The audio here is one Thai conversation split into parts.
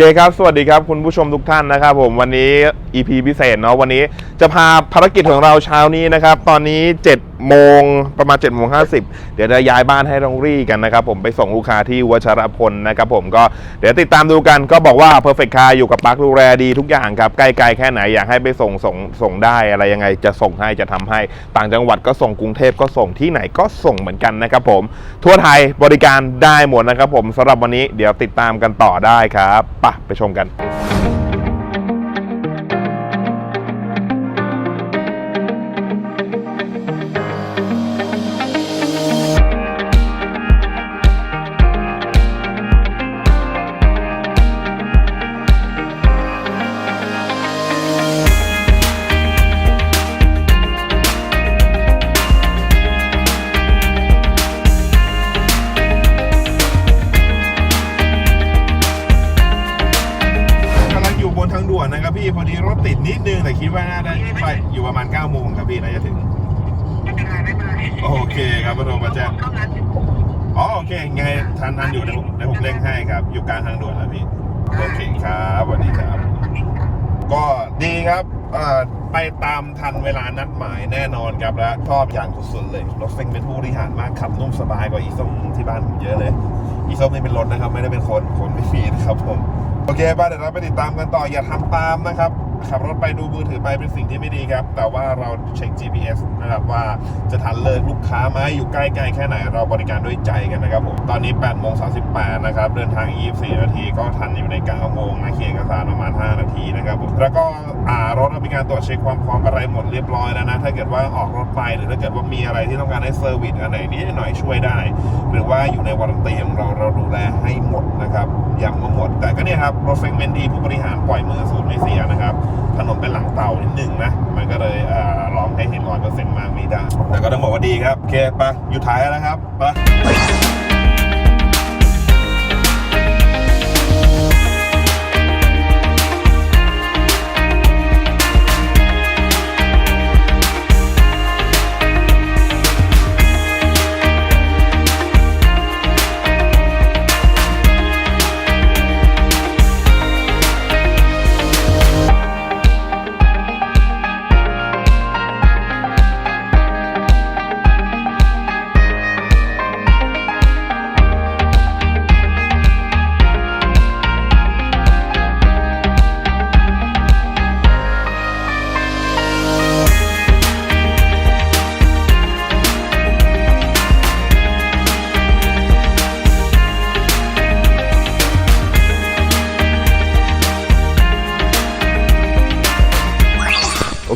เคครับ สวัสดีครับคุณผู้ชมทุกท่านนะครับผมวันนี้ EP พิเศษเนาะวันนี้จะพาภารกิจของเราเช้านี้นะครับ ตอนนี้7โมงประมาณ7โมง50เดี๋ยวจะย้ายบ้านให้น้องรี่กันนะครับผมไปส่งลูกค้าที่วัชรพลนะครับผมก็เดี๋ยวติดตามดูกันก็บอกว่า Perfect Car อยู่กับปักดูแลดีทุกอย่างครับใกล้ๆแค่ไหนอยากให้ไปส่งส่งส่งได้อะไรยังไงจะส่งให้จะทำให้ ต่างจังหวัดก็ส่งกรุงเทพก็ส่งที่ไหนก็ส่งเหมือนกันนะครับผม ทั่วไทยบริการได้หมดนะครับผมสำหรับวันนี้เดี๋ยวติดตามกันต่อได้ครับปะไปชมกันางด่วนนะครับพี่พอดีรถติดนิดนึงแต่คิดว่าน่าจะไปอยู่ประมาณ9โมงครับพี่น่าจะถึงโอเคครับพระโทรมาแจ้งอ๋อโอเคไงทันทันอยู่ในผมในผมเร่งให้ครับ อยู่กลางทางด่วนแล้วพี่โอเคครับสวัสดีครับ ก็ดีครับเอ่อไปตามทันเวลานัดหมายแน่นอนครับและชอบอย่างสุดๆเลย รถเซ็งเป็นผู้บริหารมากขับนุ่มสบายกว่าอีส้มที่บ้านผมเยอะเลย อีส้มนี่เป็นรถนะครับ ไม่ได้เป็นคนคนไม่มีนะครับผม โอเคป้าเดี๋ยวเราไปติดตามกันต่ออย่าทำตามนะครับ ขับรถไปดูมือถือไปเป็นสิ่งที่ไม่ดีครับ แต่ว่าเราเช็ค GPS นะครับว่าจะทันเลิกลูกค้าไหมอยู่ใกล้ๆแค่ไหนเราบริการด้วยใจกันนะครับผม ตอนนี้8โมง38นะครับเดินทาง 24 นาทีก็ทันอยู่ใน9โมงนะเขียนเอกสารประมาณ 5 นาทีนะครับผม แล้วก็อ่ารถมีการตรวจเช็คความพร้อมอะไรหมดเรียบร้อยแล้วนะ ถ้าเกิดว่าออกรถไปหรือถ้าเกิดว่ามีอะไรที่ต้องการให้เซอร์วิสอันไหนนิดหน่อยช่วยได้ หรือว่าอยู่ในวารันตีของเราเราดูแลให้หมดนะครับย้ำมาหมด แต่ก็เนี่ยครับรถเฟกเมนดีผู้บริหารปล่อยมือศูนย์ไม่เสียนะครับถนนเป็นหลังเต่านิดนึงนะ มันก็เลยเอ่อลองให้เห็นร้อยเปอร์เซ็นต์มากไม่ได้แต่ก็ต้องบอกว่าดีครับ โอเคไปะอยู่ท้ายแล้วครับไป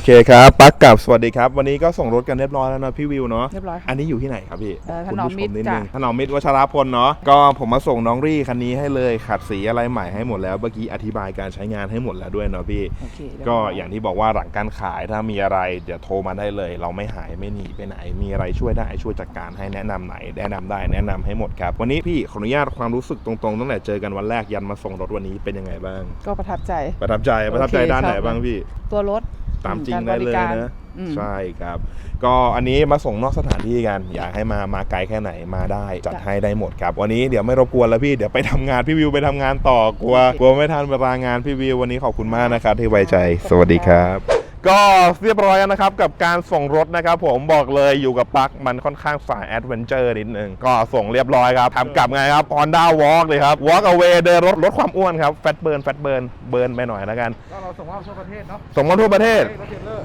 เคครับปักกับสวัสดีครับ วันนี้ก็ส่งรถกันเรียบร้อยแล้วนะพี่วิวเนาะเรียบร้อยค่ะ อันนี้อยู่ที่ไหนครับพี่เอ่อคุณถนอมผู้ชมิตรนิดจ้ะนึงถนอมมิตรวัชรพลเนาะก็ผมมาส่งน้องรี่คันนี้ให้เลยขัดสีอะไรใหม่ให้หมดแล้วเมื่อกี้อธิบายการใช้งานให้หมดแล้วด้วยเนาะพี่ โอเคเรีบร้ก็อย่างที่บอกว่าหลังการขายถ้ามีอะไรเดี๋ยวโทรมาได้เลย เราไม่หายไม่หนีไปไหน มีอะไรช่วยได้ช่วยจัดการให้แนะนำไหน แนะนำได้แนะนำให้หมดครับ วันนี้พี่ขออนุญาตความรู้สึกตรงๆตั้งแต่เจอกันวันแรกยันมาส่งรถวันนี้เป็นยังไงบ้าง ก็ประทับใจ ประทับใจประทับใจโอเคด้านไหนชอบ บ้างพี่ ตัวรถ ตามจริงกได้เลยบการนะอืมใช่ครับ ก็อันนี้มาส่งนอกสถานที่กัน อยากให้มามาไกลแค่ไหนมาได้ จัดให้ได้หมดครับ วันนี้เดี๋ยวไม่รบกวนแล้วพี่เดี๋ยวไปทำงานพี่วิวไปทำงานต่อกลัวกลัวไม่ทันเวลางานพี่วิววันนี้ขอบคุณมากนะครับที่ไว้ใจ สวัสดีครับ ก็เรียบร้อยแล้วนะครับกับการส่งรถนะครับผมบอกเลยอยู่กับปลั๊กมันค่อนข้างสายแอดเวนเจอร์นิดนึงก็ส่งเรียบร้อยครับทำกลับไงครับ Honda Walk เลยครับ Walk away เดินรถลดความอ้วนครับแฟตเบิร์นแฟตเบิร์นเบิร์นไปหน่อยแล้วกัน ก็เราส่งมอบทั่วประเทศเนาะส่งมาทั่วประเทศ รถเทรลเลอร์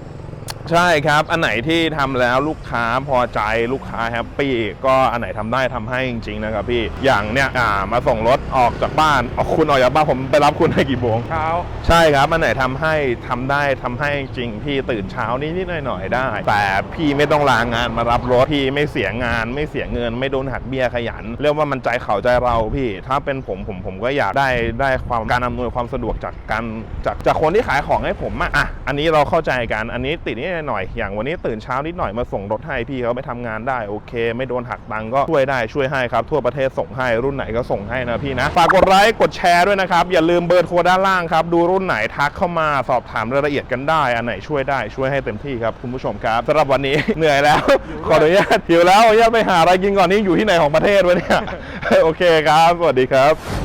ใช่ครับ อันไหนที่ทำแล้วลูกค้าพอใจลูกค้าแฮปปี้ก็อันไหนทำได้ทำให้จริงๆนะครับพี่อย่างเนี้ยอ่ามาส่งรถออกจากบ้านออกคุณออกจากบ้านผมไปรับคุณให้กี่โมงเช้าใช่ครับอันไหนทำให้ทำได้ทำให้จริงพี่ตื่นเช้านิดๆหน่อยๆได้ แต่พี่ไม่ต้องลางานมารับรถพี่ไม่เสียงาน ไม่เสียเงิน ไม่โดนหักเบี้ยขยัน เรียกว่ามันใจเขาใจเราพี่ ถ้าเป็นผมผมผมก็อยากได้ได้ความการอำนวยความสะดวกจากการจากจากคนที่ขายของให้ผมอะอะอันนี้เราเข้าใจกันอันนี้ติดนิดหน่อยอย่างวันนี้ตื่นเช้านิดหน่อยมาส่งรถให้พี่เขาไปทำงานได้โอเค ไม่โดนหักตังค์ก็ช่วยได้ช่วยให้ครับทั่วประเทศส่งให้รุ่นไหนก็ส่งให้นะพี่นะฝากกดไลค์กดแชร์ด้วยนะครับอย่าลืมเบอร์โทรด้านล่างครับดูรุ่นไหนทักเข้ามาสอบถามรายละเอียดกันได้อันไหนช่วยได้ช่วยให้เต็มที่ครับคุณผู้ชมครับสำหรับวันนี้เหนื่อยแล้ว ขออนุญาตหิวแล้วขออนุญาตไปหาอะไรกินก่อนนี่อยู่ที่ไหนของประเทศวะเนี่ยโอเคครับ สวัสดีครับ